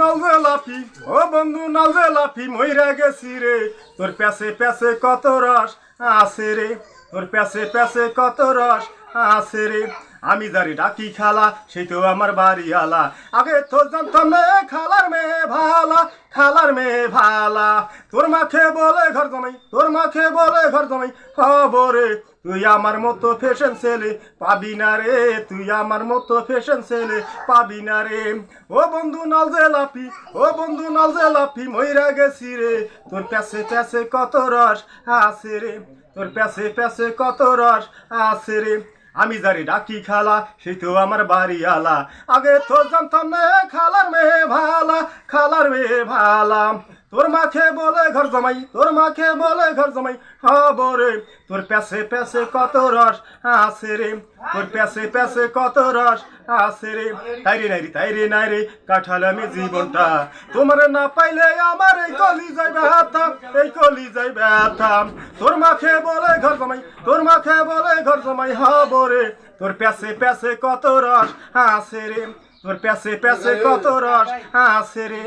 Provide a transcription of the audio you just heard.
নালজে লাফি, ও বন্ধু নালজে লাফি, মইরা গেছি রে। তোর প্যাসে প্যাসে কত রস আছে রে, তোর প্যাসে প্যাসে কত রস আছে রে। আমি যারি ডাকি খালা সেই তো আমার বাড়ি আলা। আগে তো জানতাম না খালার মেয়ে ভালা, খালার মেয়ে ভালা। তোর মাখে বলে ঘর জমাই, তোর মাখে বলে ঘর জমাই। খবরে, তুই আমার মতো ফ্যাশন ছেলে, পাবি না রে, তুই আমার মতো ফ্যাশন ছেলে, পাবি না রে। ও বন্ধু নালজে লাফি, ও বন্ধু নালজে লাফি, মইরা গেছি রে। তোর প্যাসে প্যাসে কত রস আছে রে, তোর প্যাসে প্যাসে কত রস আছে রে। আমি যারি ডাকি খালা সেই তো আমার বাড়ি আলা। আগে তো জানতাম খালার মেয়ে ভালা, খালার মেয়ে ভালা। তোর মাখে বলে ঘর জমাই, তোর মাখে বলে ঘর জমাই হবরে তোর প্যাসে প্যাসে কত রস আছে রে, তোর প্যাসে প্যাসে কত রস আছে রে। তাইরে নাইরে তাইরে নাইরে কাঠাল আমি জীবনটা। তোমার না পাইলে আমার এই কলি যাইবে ব্যথা, এই কলি যাইবে ব্যথা। তোর মাখে বলে ঘর জমাই, তোর মাখে বলে ঘর জমাই হবরে তোর প্যাসে প্যাসে কত রস আছে রে, তোর প্যাসে প্যাসে কত রস আছে রে।